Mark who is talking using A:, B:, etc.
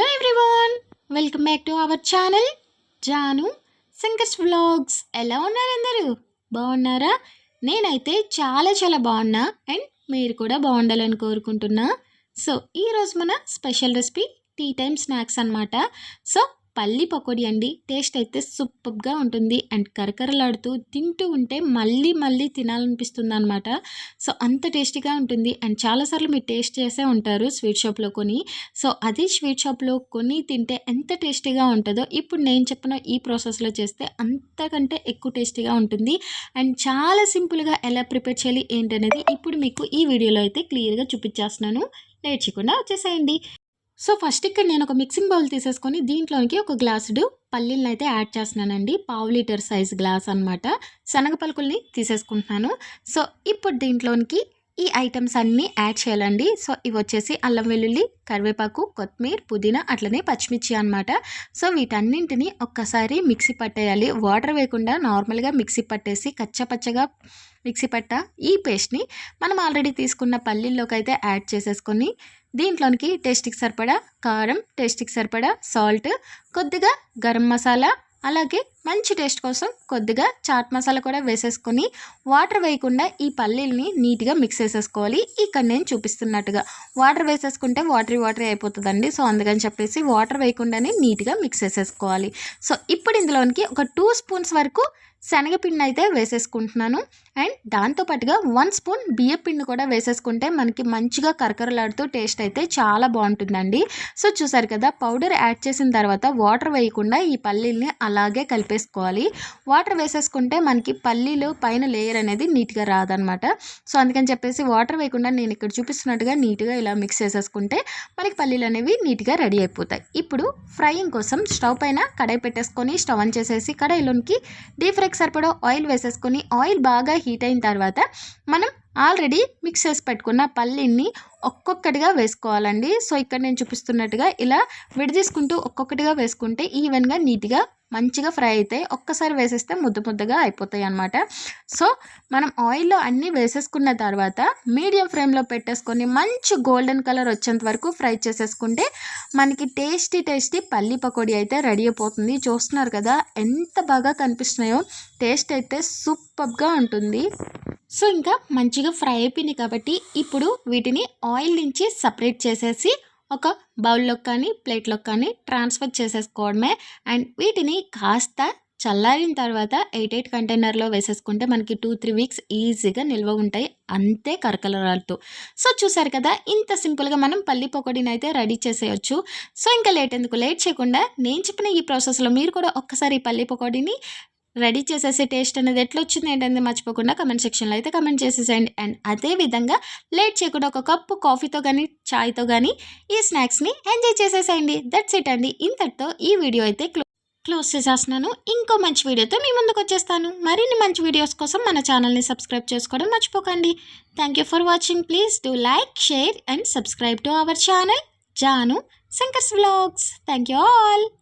A: Hello everyone welcome back to our channel Janu Shankar's vlogs ఎలా ఉన్నారు అందరూ? బాగున్నారా? నేనైతే చాలా చాలా బాగున్నా అండ్ మీరు కూడా బాగుండాలని కోరుకుంటున్నా. సో ఈరోజు మన special recipe tea time snacks అనమాట సో పల్లి పకోడీ అండి. టేస్ట్ అయితే సూపర్గా ఉంటుంది. అండ్ కరకరలాడుతూ తింటూ ఉంటే మళ్ళీ మళ్ళీ తినాలనిపిస్తుంది అనమాట సో అంత టేస్టీగా ఉంటుంది. అండ్ చాలాసార్లు మీరు టేస్ట్ చేసే ఉంటారు స్వీట్ షాప్లో కొని. సో అదే స్వీట్ షాప్లో కొని తింటే ఎంత టేస్టీగా ఉంటుందో ఇప్పుడు నేను చెప్పిన ఈ ప్రాసెస్లో చేస్తే అంతకంటే ఎక్కువ టేస్టీగా ఉంటుంది. అండ్ చాలా సింపుల్గా ఎలా ప్రిపేర్ చేయాలి ఏంటనేది ఇప్పుడు మీకు ఈ వీడియోలో అయితే క్లియర్గా చూపించేస్తున్నాను. లేచకుండా వచ్చేసేయండి. సో ఫస్ట్ ఇక్కడ నేను ఒక మిక్సింగ్ బౌల్ తీసేసుకొని దీంట్లోనికి ఒక గ్లాసుడు పల్లీలను అయితే యాడ్ చేస్తున్నానండి. పావు లీటర్ సైజ్ గ్లాస్ అనమాట శనగ పలుకుల్ని తీసేసుకుంటున్నాను. సో ఇప్పుడు దీంట్లోనికి ఈ ఐటమ్స్ అన్నీ యాడ్ చేయాలండి. సో ఇవి వచ్చేసి అల్లం వెల్లుల్లి కరివేపాకు కొత్తిమీర పుదీనా అట్లనే పచ్చిమిర్చి అనమాట సో వీటన్నింటిని ఒక్కసారి మిక్సీ పట్టేయాలి. వాటర్ వేయకుండా నార్మల్గా మిక్సీ పట్టేసి కచ్చపచ్చగా మిక్సీ పట్ట ఈ పేస్ట్ని మనం ఆల్రెడీ తీసుకున్న పల్లీల్లోకి అయితే యాడ్ చేసేసుకొని దీంట్లోనికి టేస్ట్కి సరిపడా కారం టేస్ట్కి సరిపడా సాల్ట్ కొద్దిగా గరం మసాలా అలాగే మంచి టేస్ట్ కోసం కొద్దిగా చాట్ మసాలా కూడా వేసేసుకొని వాటర్ వేయకుండా ఈ పల్లీల్ని నీట్గా మిక్స్ చేసేసుకోవాలి. ఇక్కడ నేను చూపిస్తున్నట్టుగా వాటర్ వేసేసుకుంటే వాటరీ వాటరీ అయిపోతుందండి. సో అందుకని చెప్పేసి వాటర్ వేయకుండానే నీట్గా మిక్స్ చేసేసుకోవాలి. సో ఇప్పుడు ఇందులోనికి ఒక టూ స్పూన్స్ వరకు శనగపిండి అయితే వేసేసుకుంటున్నాను. అండ్ దాంతోపాటుగా వన్ స్పూన్ బియ్యం పిండి కూడా వేసేసుకుంటే మనకి మంచిగా కరకరలాడుతూ టేస్ట్ అయితే చాలా బాగుంటుందండి. సో చూసారు కదా పౌడర్ యాడ్ చేసిన తర్వాత వాటర్ వేయకుండా ఈ పల్లీల్ని అలాగే కలిపేసుకోవాలి. వాటర్ వేసేసుకుంటే మనకి పల్లీలు పైన లేయర్ అనేది నీట్గా రాదనమాట. సో అందుకని చెప్పేసి వాటర్ వేయకుండా నేను ఇక్కడ చూపిస్తున్నట్టుగా నీట్గా ఇలా మిక్స్ చేసేసుకుంటే మనకి పల్లీలు అనేవి నీట్గా రెడీ అయిపోతాయి. ఇప్పుడు ఫ్రైయింగ్ కోసం స్టవ్ పైన కడాయి పెట్టేసుకొని స్టవ్ ఆన్ చేసేసి కడాయిలోనికి డీప్ ఫ్రైకి సరిపడా ఆయిల్ వేసేసుకొని ఆయిల్ బాగా హీట్ అయిన తర్వాత మనం ఆల్రెడీ మిక్స్ చేసి పెట్టుకున్న పల్లీని ఒక్కొక్కటిగా వేసుకోవాలండి. సో ఇక్కడ నేను చూపిస్తున్నట్టుగా ఇలా విడదీసుకుంటూ ఒక్కొక్కటిగా వేసుకుంటే ఈవెన్గా నీట్గా మంచిగా ఫ్రై అవుతాయి ఒక్కసారి వేసేస్తే ముద్ద ముద్దగా అయిపోతాయి అనమాట సో మనం ఆయిల్లో అన్నీ వేసేసుకున్న తర్వాత మీడియం ఫ్లేమ్లో పెట్టేసుకొని మంచి గోల్డెన్ కలర్ వచ్చేంత వరకు ఫ్రై చేసేసుకుంటే మనకి టేస్టీ టేస్టీ పల్లి పకోడీ అయితే రెడీ అయిపోతుంది. చూస్తున్నారు కదా ఎంత బాగా కనిపిస్తున్నాయో. టేస్ట్ అయితే సూపర్గా ఉంటుంది. సో ఇంకా మంచిగా ఫ్రై అయిపోయినాయి కాబట్టి ఇప్పుడు వీటిని ఆయిల్ నుంచి సపరేట్ చేసేసి ఒక బౌల్లో కానీ ప్లేట్లోకి కానీ ట్రాన్స్ఫర్ చేసేసుకోవడమే. అండ్ వీటిని కాస్త చల్లారిన తర్వాత ఎయిట్ ఎయిట్ కంటైనర్లో వేసేసుకుంటే మనకి టూ త్రీ వీక్స్ ఈజీగా నిల్వ ఉంటాయి. అంతే కరకలరాలతో సో చూసారు కదా ఇంత సింపుల్గా మనం పల్లి పొకడిని అయితే రెడీ చేసేయచ్చు. సో ఇంకా లేట్ ఎందుకు? లేట్ చేయకుండా నేను చెప్పిన ఈ ప్రాసెస్లో మీరు కూడా ఒక్కసారి పల్లి పొకడిని రెడీ చేసేసి టేస్ట్ అనేది ఎట్లా వచ్చింది ఏంటంటే మర్చిపోకుండా కమెంట్ సెక్షన్లో అయితే కమెంట్ చేసేసేయండి. అండ్ అదే విధంగా లేట్ చేయకుండా ఒక కప్పు కాఫీతో కానీ చాయ్తో కానీ ఈ స్నాక్స్ని ఎంజాయ్ చేసేసేయండి. దట్స్ ఇట్ అండి. ఇంతటితో ఈ వీడియో అయితే క్లో క్లోజ్ చేసేస్తున్నాను. ఇంకో మంచి వీడియోతో మీ ముందుకు వచ్చేస్తాను. మరిన్ని మంచి వీడియోస్ కోసం మన ఛానల్ని సబ్స్క్రైబ్ చేసుకోవడం మర్చిపోకండి. Thank you for watching please do like share and subscribe to our channel Janu Shankar's vlogs thank you all